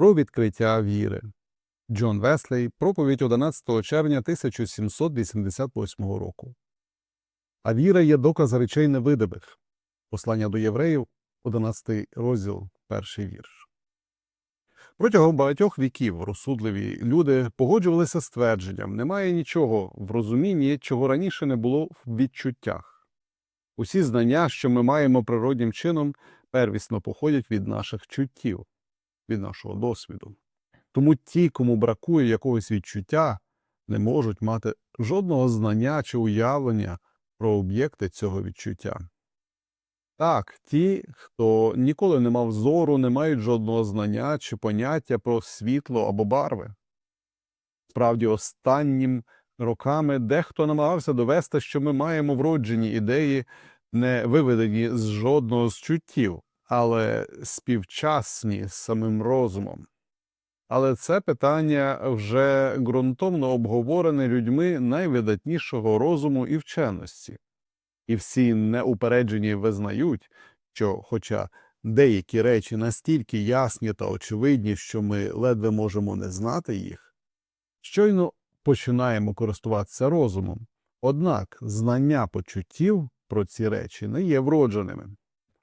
Про відкриття віри. Джон Веслей, проповідь 11 червня 1788 року. А віра є доказ речей невидимих. Послання до євреїв, 11 розділ, перший вірш. Протягом багатьох віків розсудливі люди погоджувалися з твердженням немає нічого в розумінні, чого раніше не було в відчуттях. Усі знання, що ми маємо природнім чином, первісно походять від наших чуттів, від нашого досвіду. Тому ті, кому бракує якогось відчуття, не можуть мати жодного знання чи уявлення про об'єкти цього відчуття. Так, ті, хто ніколи не мав зору, не мають жодного знання чи поняття про світло або барви. Справді, останнім роками дехто намагався довести, що ми маємо вроджені ідеї, не виведені з жодного з чуттів, але співчасні з самим розумом. Але це питання вже ґрунтовно обговорене людьми найвидатнішого розуму і вченості. І всі неупереджені визнають, що, хоча деякі речі настільки ясні та очевидні, що ми ледве можемо не знати їх, щойно починаємо користуватися розумом, однак знання почуттів про ці речі не є вродженими,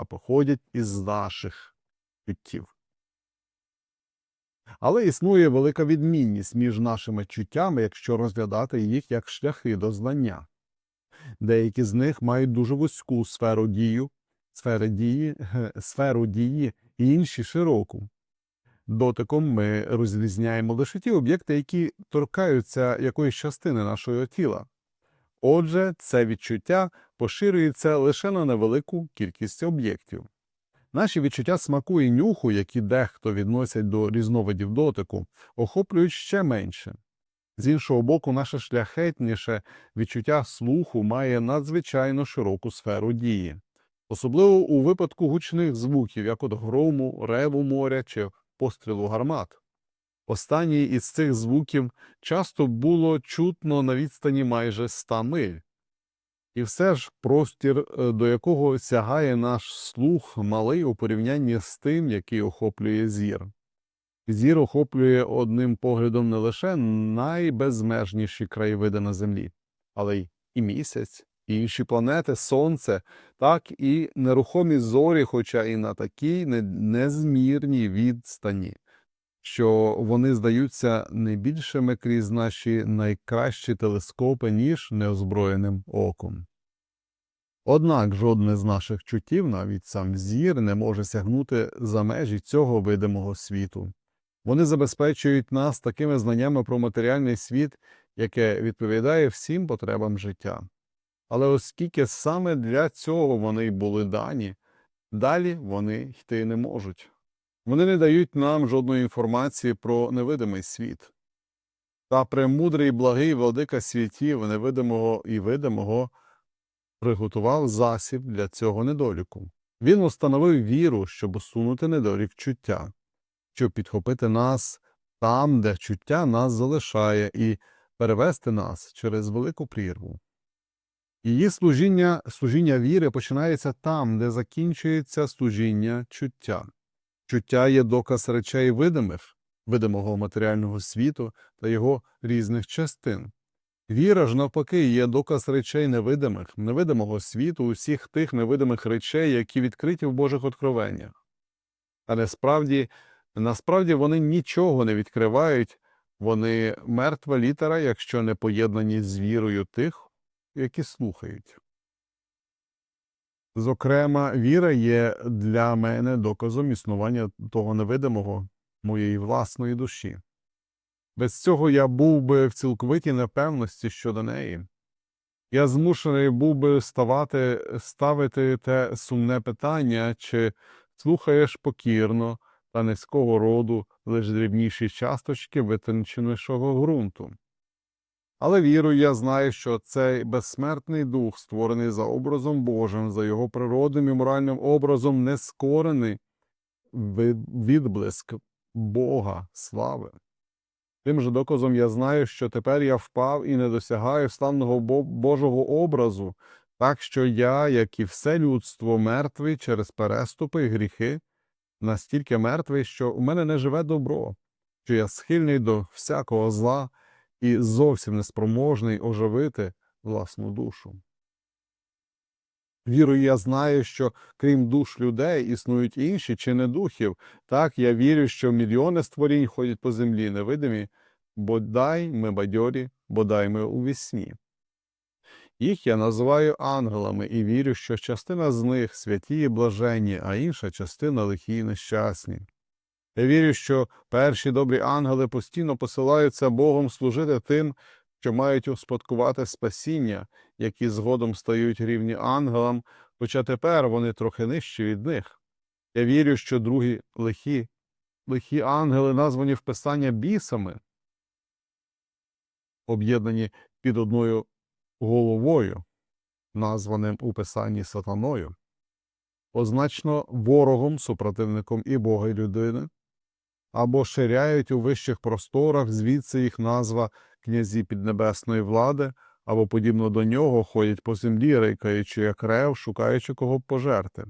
а походять із наших чуттів. Але існує велика відмінність між нашими чуттями, якщо розглядати їх як шляхи до знання. Деякі з них мають дуже вузьку сферу дію, сфери дії, сферу дії, і інші широку. Дотиком ми розрізняємо лише ті об'єкти, які торкаються якоїсь частини нашого тіла. Отже, це відчуття поширюється лише на невелику кількість об'єктів. Наші відчуття смаку і нюху, які дехто відносять до різновидів дотику, охоплюють ще менше. З іншого боку, наше шляхетніше відчуття слуху має надзвичайно широку сферу дії, особливо у випадку гучних звуків, як от грому, реву моря чи пострілу гармат. Останній із цих звуків часто було чутно на відстані майже ста миль. І все ж простір, е, до якого сягає наш слух, малий у порівнянні з тим, який охоплює зір. Зір охоплює одним поглядом не лише найбезмежніші краєвиди на землі, але й і місяць, і інші планети, сонце, так і нерухомі зорі, хоча і на такій незмірній відстані, що вони здаються не більшими крізь наші найкращі телескопи, ніж неозброєним оком. Однак жодне з наших чуттів, навіть сам зір, не може сягнути за межі цього видимого світу. Вони забезпечують нас такими знаннями про матеріальний світ, яке відповідає всім потребам життя. Але оскільки саме для цього вони були дані, далі вони йти не можуть. Вони не дають нам жодної інформації про невидимий світ. Та премудрий благий владика світів, невидимого і видимого, приготував засіб для цього недоліку. Він установив віру, щоб усунути недолік чуття, щоб підхопити нас там, де чуття нас залишає, і перевести нас через велику прірву. Її служіння, служіння віри починається там, де закінчується служіння чуття. Чуття є доказ речей видимих, видимого матеріального світу та його різних частин. Віра ж, навпаки, є доказ речей невидимих, невидимого світу, усіх тих невидимих речей, які відкриті в Божих откровеннях. Але справді, насправді вони нічого не відкривають, вони мертва літера, якщо не поєднані з вірою тих, які слухають. Зокрема, віра є для мене доказом існування того невидимого моєї власної душі. Без цього я був би в цілковитій непевності щодо неї. Я змушений був би ставати, ставити те сумне питання, чи слухаєш покірно та низького роду лиш дрібніші часточки витонченішого ґрунту. Але вірою я знаю, що цей безсмертний дух, створений за образом Божим, за його природним і моральним образом, нескорений ви- відблиск Бога, слави. Тим же доказом я знаю, що тепер я впав і не досягаю славного Божого образу, так що я, як і все людство, мертвий через переступи і гріхи, настільки мертвий, що у мене не живе добро, що я схильний до всякого зла і зовсім неспроможний оживити власну душу. Вірою, я знаю, що крім душ людей існують інші чи не духів. Так, я вірю, що мільйони створінь ходять по землі невидимі, бодай ми бадьорі, бодай ми у вісні. Їх я називаю ангелами і вірю, що частина з них святі і блаженні, а інша частина лихі і нещасні. Я вірю, що перші добрі ангели постійно посилаються Богом служити тим, що мають успадкувати спасіння, які згодом стають рівні ангелам, хоча тепер вони трохи нижчі від них. Я вірю, що другі лихі, лихі ангели, названі в Писання бісами, об'єднані під одною головою, названим у Писанні сатаною, означно ворогом, супротивником і Бога і людини, або ширяють у вищих просторах, звідси їх назва князі піднебесної влади, або, подібно до нього, ходять по землі, рейкаючи як рев, шукаючи кого б пожерти.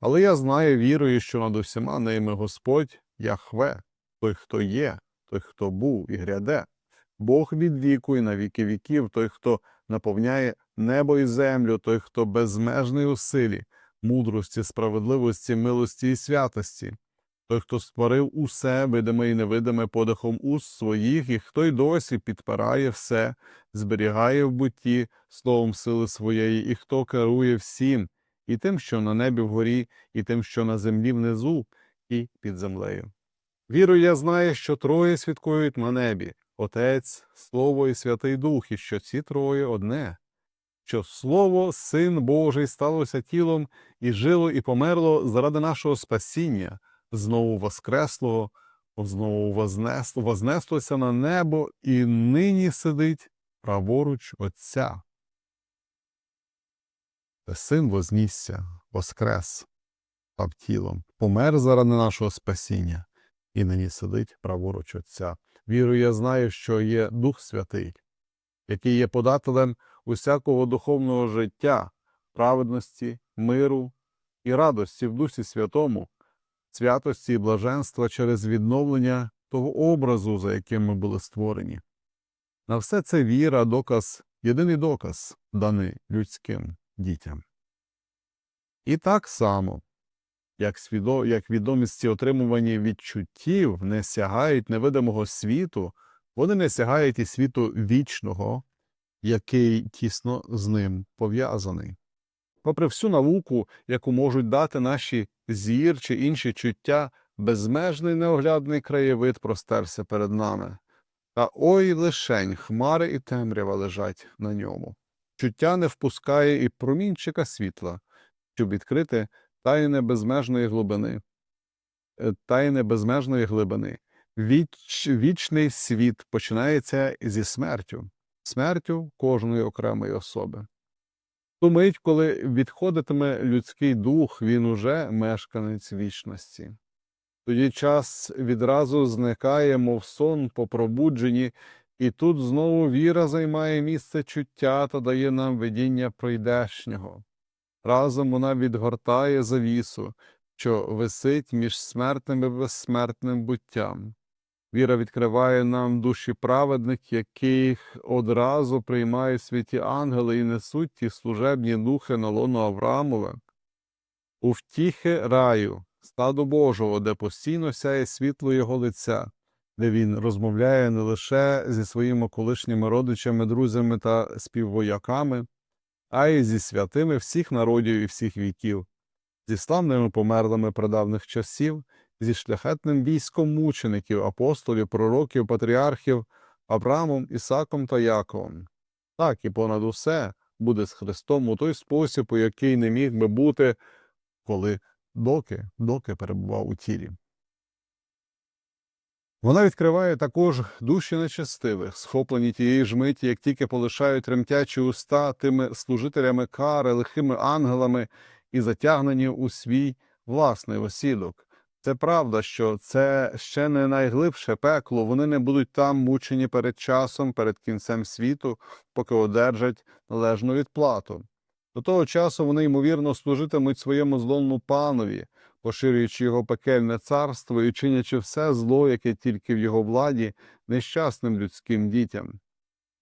Але я знаю, вірую, що над усіма ними Господь Яхве, той, хто є, той, хто був і гряде, Бог від віку і на віки віків, той, хто наповняє небо і землю, той, хто безмежний у силі, мудрості, справедливості, милості і святості, той, хто створив усе видиме і невидиме подихом уст своїх, і хто й досі підпирає все, зберігає в бутті словом сили своєї, і хто керує всім, і тим, що на небі вгорі, і тим, що на землі внизу, і під землею. Вірую, я знаю, що троє свідкують на небі Отець, Слово і Святий Дух, і що ці троє одне, що Слово, Син Божий, сталося тілом і жило, і померло заради нашого спасіння, знову воскреслого, знову вознесло, вознеслося на небо і нині сидить праворуч Отця. Та Син вознісся, воскрес, став тілом, помер заради нашого спасіння, і нині сидить праворуч Отця. Вірую, я знаю, що є Дух Святий, який є подателем усякого духовного життя, праведності, миру і радості в Дусі Святому, святості і блаженства через відновлення того образу, за яким ми були створені. На все це віра, доказ, єдиний доказ, даний людським дітям. І так само, як, свідо, як відомісті отримувані відчуттів не сягають невидимого світу, вони не сягають і світу вічного, який тісно з ним пов'язаний. Попри всю науку, яку можуть дати наші зір чи інші чуття, безмежний неоглядний краєвид простерся перед нами. Та ой лишень хмари і темрява лежать на ньому. Чуття не впускає і промінчика світла, щоб відкрити тайне безмежної глибини, е, тайне безмежної глибини. Віч, вічний світ починається зі смертю, смертю кожної окремої особи. Ту мить, коли відходитиме людський дух, він уже мешканець вічності. Тоді час відразу зникає, мов сон по пробудженні, і тут знову віра займає місце чуття та дає нам видіння прийдешнього. Разом вона відгортає завісу, що висить між смертним і безсмертним буттям. Віра відкриває нам душі праведних, яких одразу приймають святі ангели і несуть ті служебні духи на лоно Авраамове. У втіхи раю, стаду Божого, де постійно сяє світло його лиця, де він розмовляє не лише зі своїми колишніми родичами, друзями та співвояками, а й зі святими всіх народів і всіх віків, зі славними померлими прадавних часів, зі шляхетним військом мучеників, апостолів, пророків, патріархів, Авраамом, Ісаком та Яковом. Так і понад усе буде з Христом у той спосіб, у який не міг би бути, коли доки, доки перебував у тілі. Вона відкриває також душі нечестивих, схоплені тієї ж миті, як тільки полишають тремтячі уста тими служителями кари, лихими ангелами і затягнені у свій власний осідок. Це правда, що це ще не найглибше пекло, вони не будуть там мучені перед часом, перед кінцем світу, поки одержать належну відплату. До того часу вони, ймовірно, служитимуть своєму злому панові, поширюючи його пекельне царство і чинячи все зло, яке тільки в його владі, нещасним людським дітям.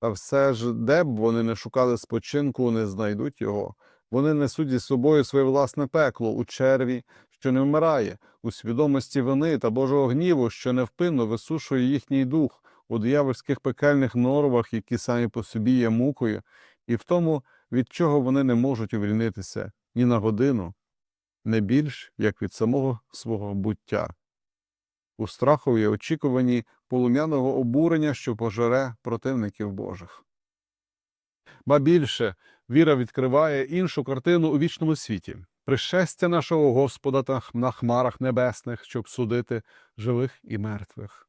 Та все ж, де б вони не шукали спочинку, не знайдуть його. Вони несуть із собою своє власне пекло у черві, що не вмирає, у свідомості вини та Божого гніву, що невпинно висушує їхній дух у диявольських пекельних норвах, які самі по собі є мукою, і в тому, від чого вони не можуть увільнитися ні на годину, не більш як від самого свого буття. У страхові очікуванні полум'яного обурення, що пожере противників Божих. Ба більше віра відкриває іншу картину у вічному світі пришестя нашого Господа на хмарах небесних, щоб судити живих і мертвих.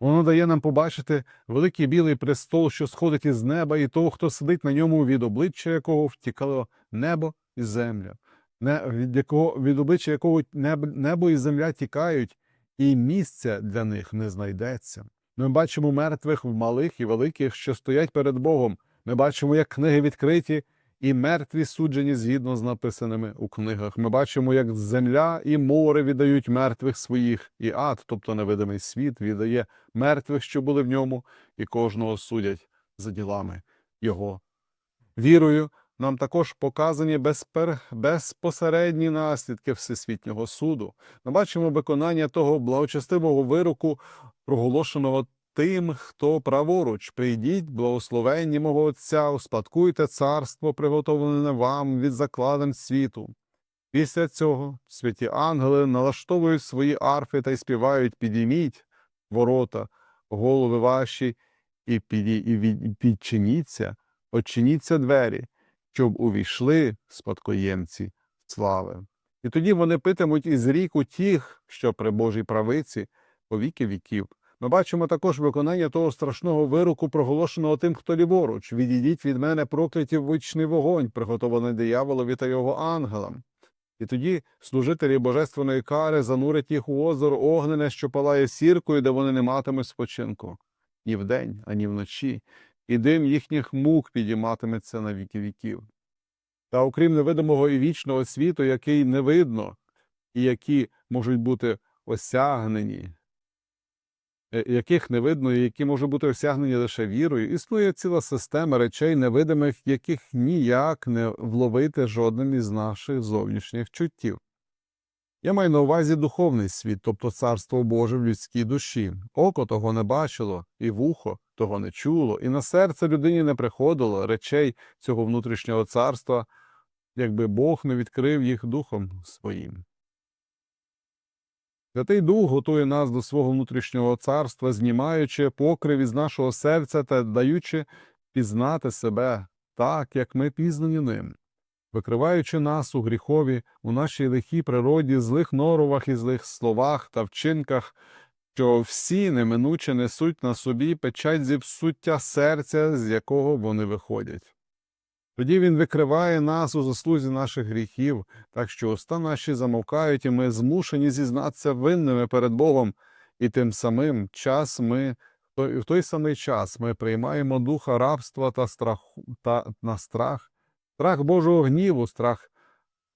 Воно дає нам побачити великий білий престол, що сходить із неба, і того, хто сидить на ньому, від обличчя якого втікало небо і земля, від, якого, від обличчя якого небо, і земля тікають, і місця для них не знайдеться. Ми бачимо мертвих малих і великих, що стоять перед Богом. Ми бачимо, як книги відкриті, і мертві суджені згідно з написаними у книгах. Ми бачимо, як земля і море віддають мертвих своїх, і ад, тобто невидимий світ, віддає мертвих, що були в ньому, і кожного судять за ділами його. Вірою нам також показані безпер... безпосередні наслідки Всесвітнього суду. Ми бачимо виконання того благочестивого вироку, проголошеного тим, хто праворуч, прийдіть, благословенні мого Отця, успадкуйте царство, приготовлене вам від закладин світу. Після цього святі ангели налаштовують свої арфи та й співають підійміть ворота, голови ваші, і, підчиніться, очиніться двері, щоб увійшли спадкоємці слави. І тоді вони питимуть із ріку тих, що при Божій правиці, по віки віків. Ми бачимо також виконання того страшного вироку, проголошеного тим, хто ліворуч. Відійдіть від мене прокляті в вічний вогонь, приготований дияволові та його ангелам. І тоді служителі божественної кари занурять їх у озеро огнене, що палає сіркою, де вони не матимуть спочинку ні вдень, ані вночі, і дим їхніх мук підійматиметься на віки віків. Та окрім невидимого і вічного світу, який не видно, і які можуть бути осягнені, яких не видно, і які можуть бути осягнені лише вірою, існує ціла система речей невидимих, яких ніяк не вловити жодним із наших зовнішніх чуттів. Я маю на увазі духовний світ, тобто царство Боже в людській душі. Око того не бачило, і вухо того не чуло, і на серце людині не приходило речей цього внутрішнього царства, якби Бог не відкрив їх духом своїм. Святий Дух готує нас до свого внутрішнього царства, знімаючи покрив із нашого серця та даючи пізнати себе так, як ми пізнані ним, викриваючи нас у гріхові, у нашій лихій природі, злих норовах і злих словах та вчинках, що всі неминуче несуть на собі печать зіпсуття серця, з якого вони виходять. Тоді він викриває нас у заслузі наших гріхів, так що уста наші замовкають, і ми змушені зізнатися винними перед Богом, і тим самим час ми, в той самий час ми приймаємо духа рабства та страху та на страх, страх Божого гніву, страх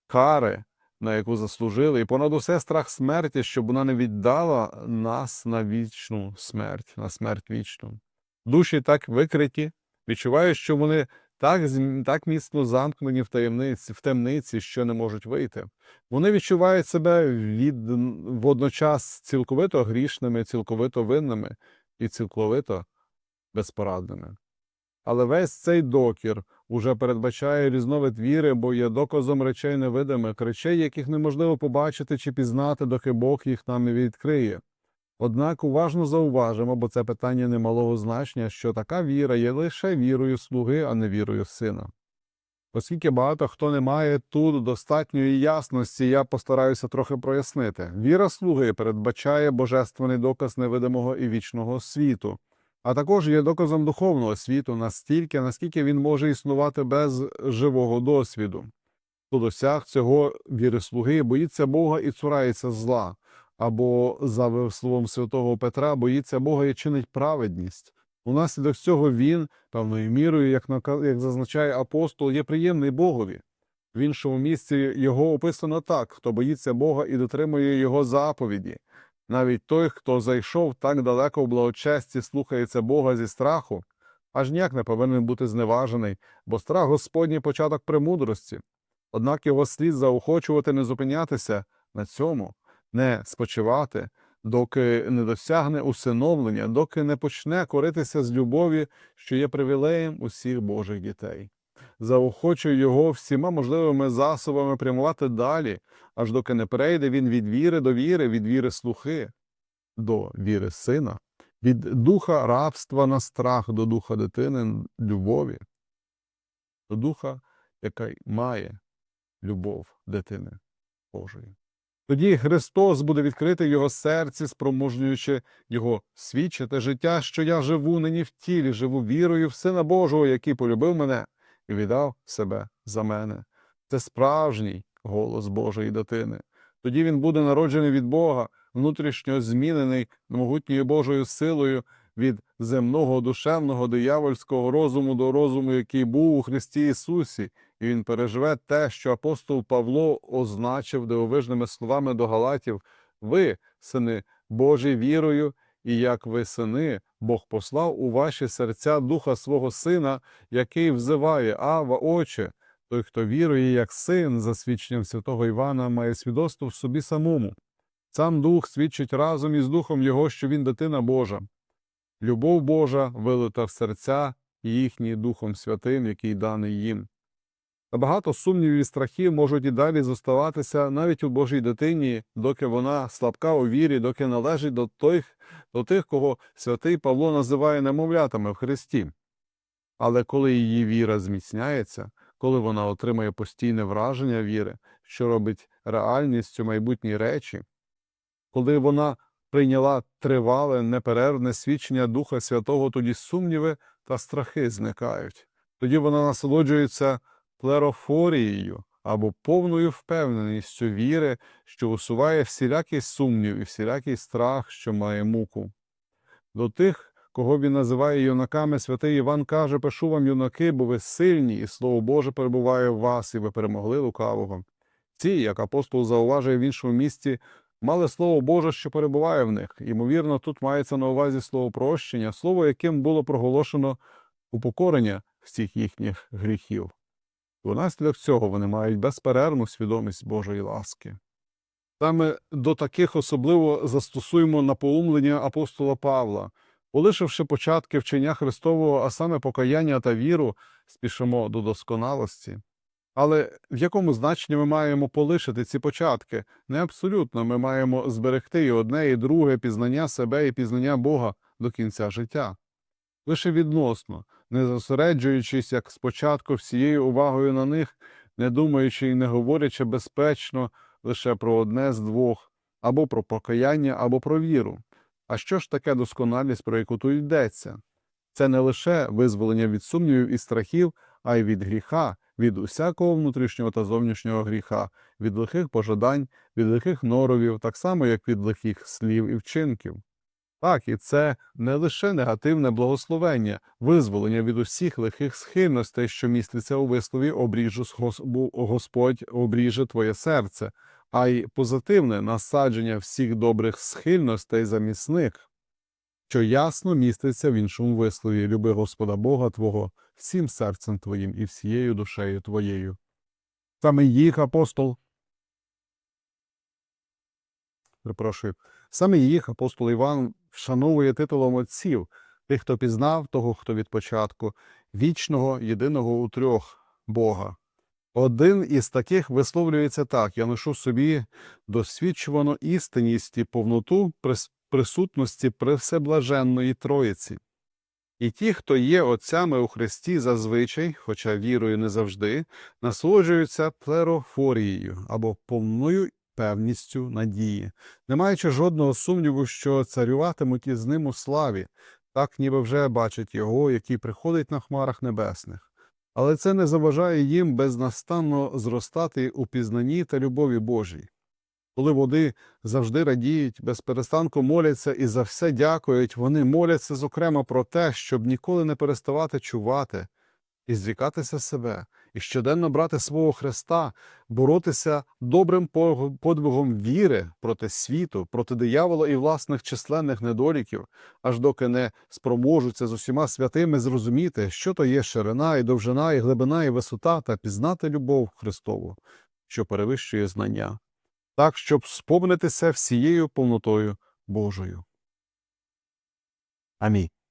кари, на яку заслужили, і понад усе страх смерті, щоб вона не віддала нас на вічну смерть, на смерть вічну. Душі так викриті, відчувають, що вони так, так міцно замкнені в таємниці, в темниці, що не можуть вийти. Вони відчувають себе від, водночас цілковито грішними, цілковито винними і цілковито безпорадними. Але весь цей докір уже передбачає різновид віри, бо є доказом речей невидимих, речей, яких неможливо побачити чи пізнати, доки Бог їх нам не відкриє. Однак уважно зауважимо, бо це питання немалого значення, що така віра є лише вірою слуги, а не вірою сина. Оскільки багато хто не має тут достатньої ясності, я постараюся трохи прояснити. Віра слуги передбачає божественний доказ невидимого і вічного світу, а також є доказом духовного світу настільки, наскільки він може існувати без живого досвіду. Хто досяг цього віри слуги, боїться Бога і цурається зла, або, за словом святого Петра, боїться Бога і чинить праведність. Унаслідок цього він, певною мірою, як, як зазначає апостол, є приємний Богові. В іншому місці його описано так: хто боїться Бога і дотримує його заповіді. Навіть той, хто зайшов так далеко в благочесті, слухається Бога зі страху, аж ніяк не повинен бути зневажений, бо страх Господній початок премудрості. Однак його слід заохочувати не зупинятися на цьому, не спочивати, доки не досягне усиновлення, доки не почне коритися з любові, що є привілеєм усіх Божих дітей. Заохочує його всіма можливими засобами прямувати далі, аж доки не перейде він від віри до віри, від віри слухи до віри сина, від духа рабства на страх до духа дитини любові, до духа, яка має любов дитини Божої. Тоді Христос буде відкритий в його серці, спроможнюючи його свідчити життя, що я живу нині в тілі, живу вірою в Сина Божого, який полюбив мене і віддав себе за мене. Це справжній голос Божої дитини. Тоді він буде народжений від Бога, внутрішньо змінений могутньою Божою силою від земного душевного диявольського розуму до розуму, який був у Христі Ісусі, і він переживе те, що апостол Павло означив дивовижними словами до Галатів: ви, сини Божі, вірою, і як ви сини, Бог послав у ваші серця духа свого сина, який взиває Ава, Отче. Той, хто вірує як син, за свідченням святого Івана, має свідоцтво в собі самому. Сам дух свідчить разом із духом його, що він дитина Божа. Любов Божа вилита в серця їхні Духом Святим, який даний їм. Багато сумнівів і страхів можуть і далі зоставатися навіть у Божій дитині, доки вона слабка у вірі, доки належить до тих, до тих, кого святий Павло називає немовлятами в Христі. Але коли її віра зміцняється, коли вона отримує постійне враження віри, що робить реальністю майбутні речі, коли вона прийняла тривале, неперервне свідчення Духа Святого, тоді сумніви та страхи зникають. Тоді вона насолоджується плерофорією або повною впевненістю віри, що усуває всілякий сумнів і всілякий страх, що має муку. До тих, кого він називає юнаками, святий Іван каже: Пишу вам, юнаки, бо ви сильні, і слово Боже перебуває в вас, і ви перемогли лукавого. Ці, як апостол зауважує в іншому місці, мали слово Боже, що перебуває в них. Ймовірно, тут мається на увазі слово прощення, слово, яким було проголошено упокорення всіх їхніх гріхів. І Внаслідок цього вони мають безперервну свідомість Божої ласки. Саме до таких особливо застосуємо наполумлення апостола Павла. Полишивши початки вчення Христового, а саме покаяння та віру, спішимо до досконалості. Але в якому значенні ми маємо полишити ці початки? Не абсолютно ми маємо зберегти і одне, і друге пізнання себе і пізнання Бога до кінця життя. Лише відносно, не зосереджуючись як спочатку всією увагою на них, не думаючи і не говорячи безпечно лише про одне з двох, або про покаяння, або про віру. А що ж таке досконалість, про яку тут йдеться? Це не лише визволення від сумнівів і страхів, а й від гріха, від усякого внутрішнього та зовнішнього гріха, від лихих пожадань, від лихих норовів, так само, як від лихих слів і вчинків. Так, і це не лише негативне благословення, визволення від усіх лихих схильностей, що міститься у вислові обріжу Господь обріже твоє серце, а й позитивне насадження всіх добрих схильностей замісних, що ясно міститься в іншому вислові люби Господа Бога Твого всім серцем твоїм і всією душею твоєю. Саме їх апостол. Перепрошую. Саме їх апостол Іван вшановує титулом отців, тих, хто пізнав того, хто від початку, вічного, єдиного у трьох Бога. Один із таких висловлюється так: я ношу собі досвідчувану істинність і повноту присутності пресеблаженної Троїці. І ті, хто є отцями у Христі зазвичай, хоча вірою не завжди, насолоджуються плерофорією або повною певністю надії, не маючи жодного сумніву, що царюватимуть із ним у славі, так ніби вже бачать його, який приходить на хмарах небесних. Але це не заважає їм безнастанно зростати у пізнанні та любові Божій. Коли води завжди радіють, без перестанку моляться і за все дякують, вони моляться, зокрема, про те, щоб ніколи не переставати чувати, і зрікатися себе, і щоденно брати свого Христа, боротися добрим подвигом віри проти світу, проти диявола і власних численних недоліків, аж доки не спроможуться з усіма святими зрозуміти, що то є ширина, і довжина, і глибина, і висота, та пізнати любов Христову, що перевищує знання, так, щоб сповнитися всією повнотою Божою. Амінь.